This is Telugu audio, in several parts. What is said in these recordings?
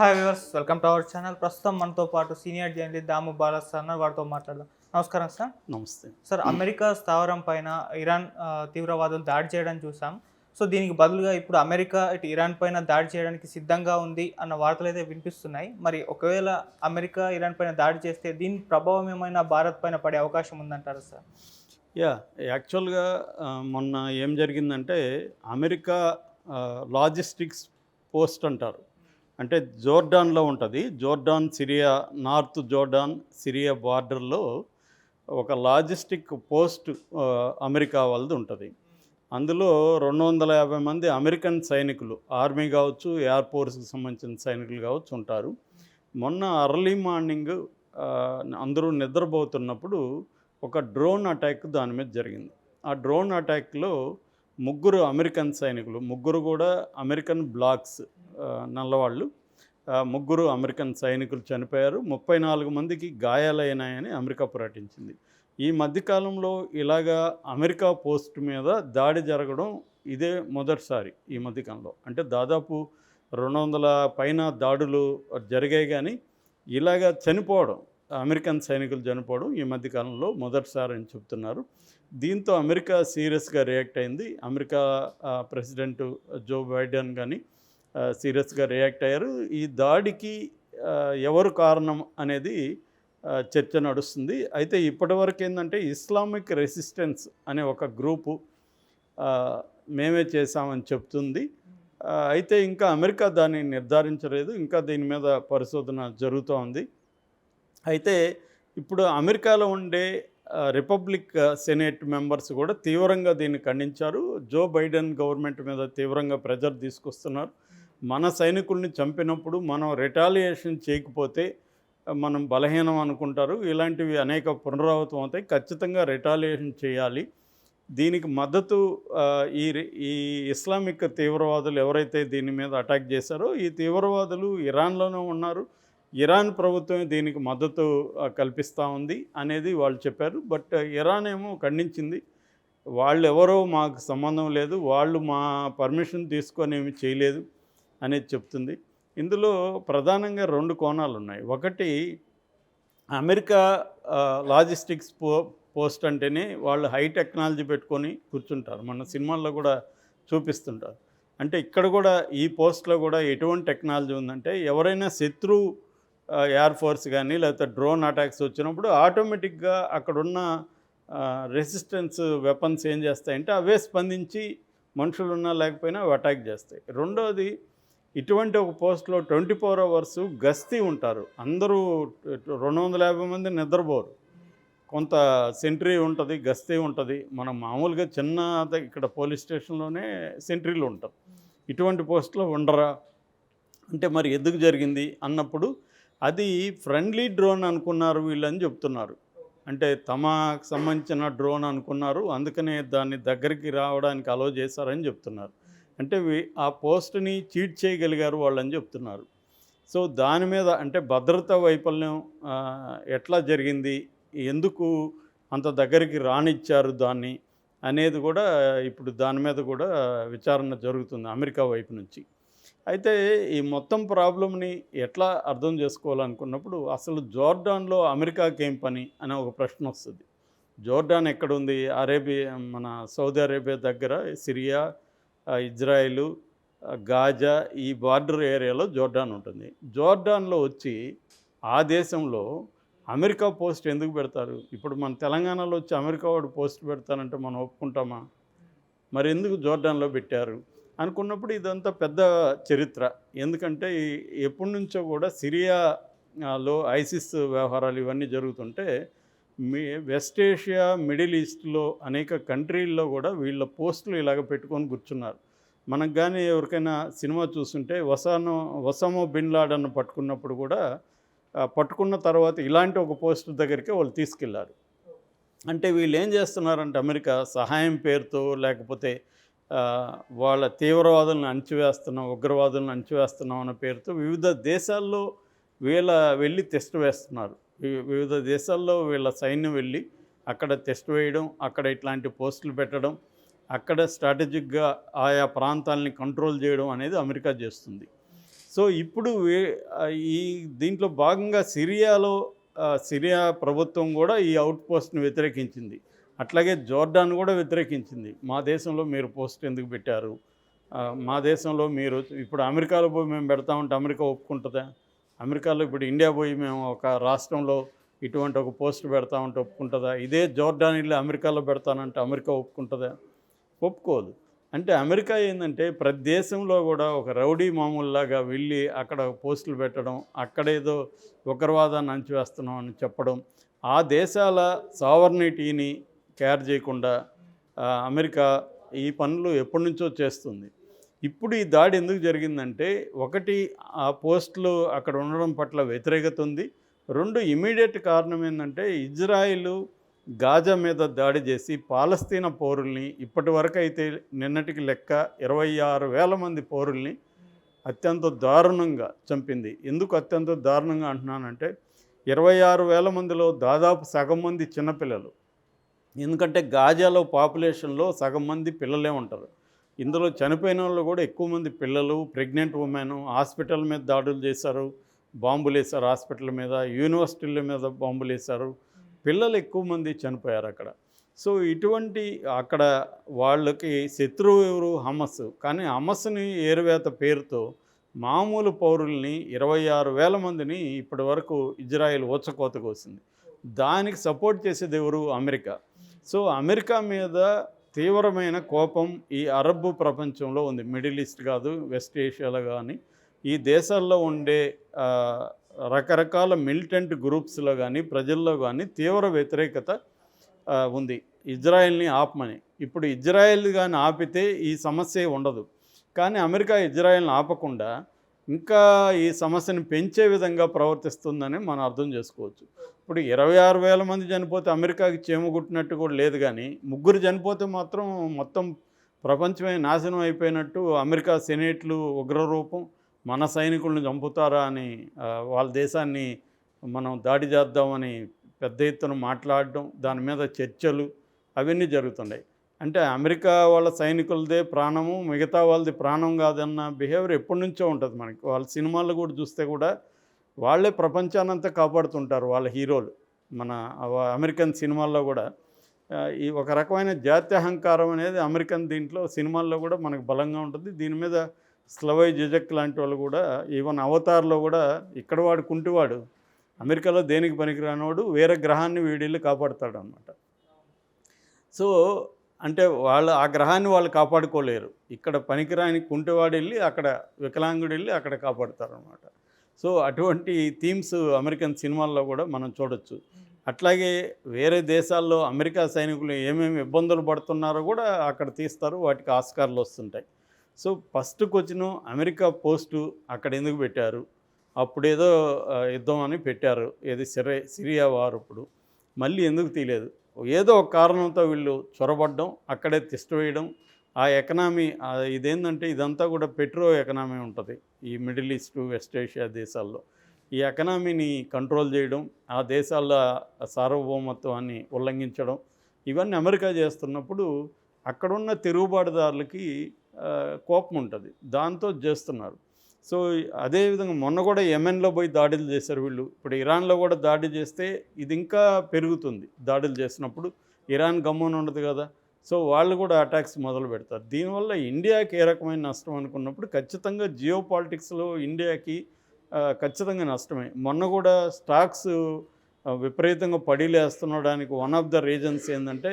Hi viewers welcome to our channel ప్రస్తుతం మనతో పాటు senior journalist Damu Bala sir ఉన్నారు. వారితో మాట్లాడదాం. నమస్కారం సార్. నమస్తే. సార్ అమెరికా స్థావరం పైన ఇరాన్ తీవ్రవాదులు దాడి చేయడం చూసాం. సో దీనికి బదులుగా ఇప్పుడు అమెరికా ఇటు ఇరాన్ పైన దాడి చేయడానికి సిద్ధంగా ఉంది అన్న వార్తలు అయితే వినిపిస్తున్నాయి. మరి ఒకవేళ అమెరికా ఇరాన్ పైన దాడి చేస్తే దీని ప్రభావం ఏమైనా భారత్ పైన పడే అవకాశం ఉందంటారా సార్? యా యాక్చువల్గా మొన్న ఏం జరిగిందంటే అమెరికా లాజిస్టిక్స్ పోస్ట్ అంటారు. అంటే జోర్డాన్లో ఉంటుంది. Jordan Syria north Jordan Syria బార్డర్లో ఒక లాజిస్టిక్ పోస్ట్ అమెరికా వాళ్ళది ఉంటుంది. అందులో రెండు వందల యాభై మంది అమెరికన్ సైనికులు ఆర్మీ కావచ్చు ఎయిర్ ఫోర్స్కి సంబంధించిన సైనికులు కావచ్చు ఉంటారు. మొన్న అర్లీ మార్నింగ్ అందరూ నిద్రపోతున్నప్పుడు ఒక డ్రోన్ అటాక్ దాని మీద జరిగింది. ఆ డ్రోన్ అటాక్లో ముగ్గురు అమెరికన్ సైనికులు ముగ్గురు కూడా అమెరికన్ బ్లాక్స్ నల్లవాళ్ళు. ముగ్గురు అమెరికన్ సైనికులు చనిపోయారు. ముప్పై నాలుగు మందికి గాయాలైనాయని అమెరికా ప్రకటించింది. ఈ మధ్యకాలంలో ఇలాగా అమెరికా పోస్ట్ మీద దాడి జరగడం ఇదే మొదటిసారి ఈ మధ్యకాలంలో. అంటే దాదాపు రెండు వందల పైన దాడులు జరిగాయి కానీ ఇలాగా చనిపోవడం అమెరికన్ సైనికులు చనిపోవడం ఈ మధ్యకాలంలో మొదటిసారి అని చెప్తున్నారు. దీంతో అమెరికా సీరియస్గా రియాక్ట్ అయింది. అమెరికా ప్రెసిడెంట్ జో బైడెన్ కానీ సీరియస్గా రియాక్ట్ అయ్యారు. ఈ దాడికి ఎవరు కారణం అనేది చర్చ నడుస్తుంది. అయితే ఇప్పటివరకు ఏంటంటే ఇస్లామిక్ రెసిస్టెన్స్ అనే ఒక గ్రూపు మేమే చేశామని చెప్తుంది. అయితే ఇంకా అమెరికా దాన్ని నిర్ధారించలేదు. ఇంకా దీని మీద పరిశోధన జరుగుతూ ఉంది అయితే ఇప్పుడు అమెరికాలో ఉండే రిపబ్లిక్ సెనేట్ మెంబర్స్ కూడా తీవ్రంగా దీన్ని ఖండించారు. జో బైడెన్ గవర్నమెంట్ మీద తీవ్రంగా ప్రెజర్ తీసుకొస్తున్నారు. మన సైనికుల్ని చంపినప్పుడు మనం రిటాలియేషన్ చేయకపోతే మనం బలహీనం అనుకుంటారు. ఇలాంటివి అనేక పునరావృతం అవుతాయి. ఖచ్చితంగా రిటాలియేషన్ చేయాలి. దీనికి మద్దతు ఈ రి- ఈ ఇస్లామిక్ తీవ్రవాదులు ఎవరైతే దీని మీద అటాక్ చేశారో ఈ తీవ్రవాదులు ఇరాన్లోనే ఉన్నారు. ఇరాన్ ప్రభుత్వం దీనికి మద్దతు కల్పిస్తూ ఉంది అనేది వాళ్ళు చెప్పారు. బట్ ఇరాన్ ఏమో ఖండించింది. వాళ్ళు ఎవరో మాకు సంబంధం లేదు. వాళ్ళు మా పర్మిషన్ తీసుకొని ఏమి చేయలేదు అనేది చెప్తుంది. ఇందులో ప్రధానంగా రెండు కోణాలు ఉన్నాయి. ఒకటి అమెరికా లాజిస్టిక్స్ పో పోస్ట్ అంటేనే వాళ్ళు హై టెక్నాలజీ పెట్టుకొని కూర్చుంటారు. మన సినిమాల్లో కూడా చూపిస్తుంటారు. అంటే ఇక్కడ కూడా ఈ పోస్ట్లో కూడా ఎటువంటి టెక్నాలజీ ఉందంటే ఎవరైనా శత్రువు ఎయిర్ ఫోర్స్ కానీ లేకపోతే డ్రోన్ అటాక్స్ వచ్చినప్పుడు ఆటోమేటిక్గా అక్కడున్న రెసిస్టెన్స్ వెపన్స్ ఏం చేస్తాయంటే అవే స్పందించి మనుషులు ఉన్నా లేకపోయినా అవి అటాక్ చేస్తాయి. రెండోది ఇటువంటి ఒక పోస్ట్లో ట్వంటీ ఫోర్ అవర్స్ గస్తీ ఉంటారు. అందరూ రెండు వందల యాభై మంది నిద్రపోరు. కొంత సెంట్రీ ఉంటుంది గస్తీ ఉంటుంది. మనం మామూలుగా చిన్న ఇక్కడ పోలీస్ స్టేషన్లోనే సెంట్రీలు ఉంటారు. ఇటువంటి పోస్టులో ఉండరా? అంటే మరి ఎందుకు జరిగింది? అన్నప్పుడు అది ఫ్రెండ్లీ డ్రోన్ అనుకున్నారు వీళ్ళని చెప్తున్నారు. అంటే తమకు సంబంధించిన డ్రోన్ అనుకున్నారు అందుకనే దాన్ని దగ్గరికి రావడానికి అలో చేశారని చెప్తున్నారు. అంటే ఆ పోస్ట్ని చీట్ చేయగలిగారు వాళ్ళని చెప్తున్నారు. సో దాని మీద అంటే భద్రతా వైఫల్యం ఎట్లా జరిగింది ఎందుకు అంత దగ్గరికి రానిచ్చారు దాన్ని అనేది కూడా ఇప్పుడు దాని మీద కూడా విచారణ జరుగుతుంది అమెరికా వైపు నుంచి. అయితే ఈ మొత్తం ప్రాబ్లంని ఎట్లా అర్థం చేసుకోవాలనుకున్నప్పుడు అసలు జోర్డాన్లో అమెరికాకి ఏం పని అనే ఒక ప్రశ్న వస్తుంది. జోర్డాన్ ఎక్కడుంది? అరేబియా మన సౌదీ అరేబియా దగ్గర సిరియా ఇజ్రాయిలు గాజా ఈ బార్డర్ ఏరియాలో జోర్డాన్ ఉంటుంది. జోర్డాన్లో వచ్చి ఆ దేశంలో అమెరికా పోస్ట్ ఎందుకు పెడతారు? ఇప్పుడు మన తెలంగాణలో వచ్చి అమెరికా వాడు పోస్ట్ పెడతానంటే మనం ఒప్పుకుంటామా? మరి ఎందుకు జోర్డాన్లో పెట్టారు? అనుకున్నప్పుడు ఇదంతా పెద్ద చరిత్ర. ఎందుకంటే ఎప్పటి నుంచో కూడా సిరియాలో ఐసిస్ వ్యవహారాలు ఇవన్నీ జరుగుతుంటే మీ వెస్ట్ ఏషియా మిడిల్ ఈస్ట్లో అనేక కంట్రీల్లో కూడా వీళ్ళ పోస్టులు ఇలాగ పెట్టుకొని కూర్చున్నారు. మనకు కానీ ఎవరికైనా సినిమా చూస్తుంటే వసానో వసామో బిన్ లాడన్ పట్టుకున్నప్పుడు కూడా పట్టుకున్న తర్వాత ఇలాంటి ఒక పోస్ట్ దగ్గరికి వాళ్ళు తీసుకెళ్ళారు. అంటే వీళ్ళు ఏం చేస్తున్నారంటే అమెరికా సహాయం పేరుతో లేకపోతే వాళ్ళ తీవ్రవాదులను అణచివేస్తున్నాం ఉగ్రవాదులను అంచివేస్తున్నాం అనే పేరుతో వివిధ దేశాల్లో వీళ్ళ వెళ్ళి టెస్ట్ వేస్తున్నారు. వివిధ దేశాల్లో వీళ్ళ సైన్యం వెళ్ళి అక్కడ టెస్ట్ వేయడం అక్కడ ఇట్లాంటి పోస్టులు పెట్టడం అక్కడ స్ట్రాటజిక్గా ఆయా ప్రాంతాలని కంట్రోల్ చేయడం అనేది అమెరికా చేస్తుంది. సో ఇప్పుడు ఈ దీంట్లో భాగంగా సిరియాలో సిరియా ప్రభుత్వం కూడా ఈ అవుట్ పోస్ట్ని వ్యతిరేకించింది. అట్లాగే జోర్డాన్ కూడా వ్యతిరేకించింది. మా దేశంలో మీరు పోస్ట్ ఎందుకు పెట్టారు? మా దేశంలో మీరు ఇప్పుడు అమెరికాలో పోయి మేము పెడతామంటే అమెరికా ఒప్పుకుంటుందా? అమెరికాలో ఇప్పుడు ఇండియా పోయి మేము ఒక రాష్ట్రంలో ఇటువంటి ఒక పోస్ట్ పెడతామంటే ఒప్పుకుంటుందా? ఇదే జోర్డాన్ ఇల్లు అమెరికాలో పెడతానంటే అమెరికా ఒప్పుకుంటుందా? ఒప్పుకోదు. అంటే అమెరికా ఏంటంటే ప్రతి దేశంలో కూడా ఒక రౌడీ మామూలులాగా వెళ్ళి అక్కడ పోస్టులు పెట్టడం అక్కడేదో ఉగ్రవాదాన్ని అంచివేస్తున్నాం అని చెప్పడం ఆ దేశాల సావర్నిటీని కేర్ చేయకుండా అమెరికా ఈ పనులు ఎప్పటి నుంచో చేస్తుంది. ఇప్పుడు ఈ దాడి ఎందుకు జరిగిందంటే ఒకటి ఆ పోస్టులు అక్కడ ఉండడం పట్ల వ్యతిరేకత ఉంది. రెండు ఇమీడియట్ కారణం ఏంటంటే ఇజ్రాయిల్ గాజా మీద దాడి చేసి పాలస్తీనా పౌరుల్ని ఇప్పటి వరకు అయితే నిన్నటికి లెక్క ఇరవై ఆరు వేల మంది పౌరుల్ని అత్యంత దారుణంగా చంపింది. ఎందుకు అత్యంత దారుణంగా అంటున్నానంటే ఇరవై ఆరు వేల మందిలో దాదాపు సగం మంది చిన్నపిల్లలు. ఎందుకంటే గాజాలో పాపులేషన్లో సగం మంది పిల్లలే ఉంటారు. ఇందులో చనిపోయిన వాళ్ళు కూడా ఎక్కువ మంది పిల్లలు ప్రెగ్నెంట్ ఉమెన్ హాస్పిటల్ మీద దాడులు చేశారు బాంబులు వేశారు హాస్పిటల్ మీద యూనివర్సిటీల మీద బాంబులు వేశారు. పిల్లలు ఎక్కువ మంది చనిపోయారు అక్కడ. సో ఇటువంటి అక్కడ వాళ్ళకి శత్రువు ఎవరు? హమస్. కానీ హమస్ని ఏరువేత పేరుతో మామూలు పౌరుల్ని ఇరవై ఆరు వేల మందిని ఇప్పటి వరకు ఇజ్రాయెల్ ఊచకోతకు కోసింది. దానికి సపోర్ట్ చేసేది ఎవరు? అమెరికా. సో అమెరికా మీద తీవ్రమైన కోపం ఈ అరబ్ ప్రపంచంలో ఉంది. మిడిల్ ఈస్ట్ కాదు వెస్ట్ ఏషియాలో కానీ ఈ దేశాల్లో ఉండే రకరకాల మిలిటెంట్ గ్రూప్స్లో కానీ ప్రజల్లో కానీ తీవ్ర వ్యతిరేకత ఉంది. ఇజ్రాయెల్ని ఆపమని. ఇప్పుడు ఇజ్రాయెల్ కానీ ఆపితే ఈ సమస్య ఉండదు. కానీ అమెరికా ఇజ్రాయెల్ని ఆపకుండా ఇంకా ఈ సమస్యను పెంచే విధంగా ప్రవర్తిస్తుందని మనం అర్థం చేసుకోవచ్చు. ఇప్పుడు ఇరవై ఆరు వేల మంది చనిపోతే అమెరికాకి చేమగుట్టినట్టు కూడా లేదు కానీ ముగ్గురు చనిపోతే మాత్రం మొత్తం ప్రపంచమే నాశనం అయిపోయినట్టు అమెరికా సెనేట్లు ఉగ్రరూపం మన సైనికులను చంపుతారా అని వాళ్ళ దేశాన్ని మనం దాడి చేద్దామని పెద్ద ఎత్తున మాట్లాడడం దాని మీద చర్చలు అవన్నీ జరుగుతున్నాయి. అంటే అమెరికా వాళ్ళ సైనికులదే ప్రాణము మిగతా వాళ్ళది ప్రాణం కాదన్న బిహేవియర్ ఎప్పటి నుంచో ఉంటుంది మనకి. వాళ్ళ సినిమాల్లో కూడా చూస్తే కూడా వాళ్ళే ప్రపంచానంతా కాపాడుతుంటారు వాళ్ళ హీరోలు. మన అమెరికన్ సినిమాల్లో కూడా ఈ ఒక రకమైన జాత్యహంకారం అనేది అమెరికన్ దీంట్లో సినిమాల్లో కూడా మనకు బలంగా ఉంటుంది. దీని మీద స్లవై జజక్ లాంటి వాళ్ళు కూడా ఈవెన్ అవతార్లో కూడా ఇక్కడ వాడు కుంటివాడు అమెరికాలో దేనికి పనికిరానివాడు వేరే గ్రహాన్ని వీడిల్లు కాపాడుతాడు అనమాట సో అంటే వాళ్ళు ఆ గ్రహాన్ని వాళ్ళు కాపాడుకోలేరు. ఇక్కడ పనికిరాని కుంటివాడు వెళ్ళి అక్కడ వికలాంగుడు వెళ్ళి అక్కడ కాపాడుతారు అనమాట సో అటువంటి థీమ్స్ అమెరికన్ సినిమాల్లో కూడా మనం చూడొచ్చు. అట్లాగే వేరే దేశాల్లో అమెరికా సైనికులు ఏమేమి ఇబ్బందులు పడుతున్నారో కూడా అక్కడ తీస్తారు. వాటికి ఆస్కార్లు వస్తుంటాయి. So first question America post అక్కడ ఎందుకు పెట్టారు? అప్పుడేదో యుద్ధం అని పెట్టారు. ఏది సిరే సిరియా వారు ఇప్పుడు. మళ్ళీ ఎందుకు తీయలేదు? ఏదో ఒక కారణంతో వీళ్ళు చొరబడ్డం అక్కడే తిష్ట వేయడం ఆ ఎకనామీ ఇదేంటంటే ఇదంతా కూడా పెట్రో ఎకనామీ ఉంటుంది ఈ మిడిల్ ఈస్ట్ వెస్ట్ ఏషియా దేశాల్లో. ఈ ఎకనామీని కంట్రోల్ చేయడం ఆ దేశాల సార్వభౌమత్వాన్ని ఉల్లంఘించడం ఇవన్నీ అమెరికా చేస్తున్నప్పుడు అక్కడున్న తిరుగుబాటుదారులకి కోపం ఉంటుంది. దాంతో చేస్తున్నారు. సో అదేవిధంగా మొన్న కూడా యెమెన్లో పోయి దాడులు చేశారు వీళ్ళు. ఇప్పుడు ఇరాన్లో కూడా దాడి చేస్తే ఇది ఇంకా పెరుగుతుంది దాడులు చేసినప్పుడు. ఇరాన్ గమ్మున ఉండదు కదా. సో వాళ్ళు కూడా అటాక్స్ మొదలు పెడతారు. దీనివల్ల ఇండియాకి ఏ రకమైన నష్టం అనుకున్నప్పుడు ఖచ్చితంగా జియో పాలిటిక్స్లో ఇండియాకి ఖచ్చితంగా నష్టమే. మొన్న కూడా స్టాక్స్ విపరీతంగా పడిలేస్తుండడానికి వన్ ఆఫ్ ద రీజన్స్ ఏంటంటే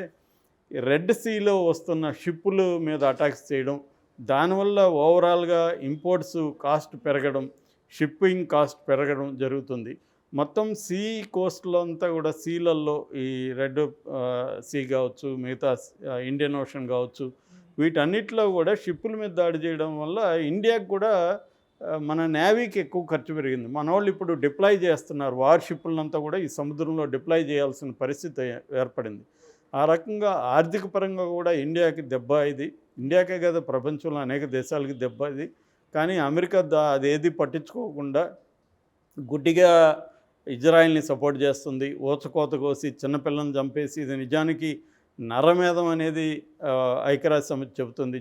రెడ్ సీలో వస్తున్న షిప్పుల మీద అటాక్స్ చేయడం దానివల్ల ఓవరాల్గా ఇంపోర్ట్స్ కాస్ట్ పెరగడం షిప్పింగ్ కాస్ట్ పెరగడం జరుగుతుంది. మొత్తం సీ కోస్ట్లో అంతా కూడా సీలల్లో ఈ రెడ్ సీ కావచ్చు మిగతా ఇండియన్ ఓషన్ కావచ్చు వీటన్నిటిలో కూడా షిప్పుల మీద దాడి చేయడం వల్ల ఇండియాకు కూడా మన నేవీకి ఎక్కువ ఖర్చు పెరిగింది. మన వాళ్ళు ఇప్పుడు డిప్లాయ్ చేస్తున్నారు. వార్ షిప్పులంతా కూడా ఈ సముద్రంలో డిప్లాయ్ చేయాల్సిన పరిస్థితి ఏర్పడింది. ఆ రకంగా ఆర్థిక పరంగా కూడా ఇండియాకి దెబ్బ ఇది. ఇండియాకే కదా ప్రపంచంలో అనేక దేశాలకి దెబ్బ అది. కానీ అమెరికా దా అదేది పట్టించుకోకుండా గుడ్డిగా ఇజ్రాయిల్ని సపోర్ట్ చేస్తుంది. ఊచకోత కోసి చిన్నపిల్లని చంపేసి ఇది నిజానికి నరమేధం అనేది ఐక్యరాజ్య సమితి చెబుతుంది.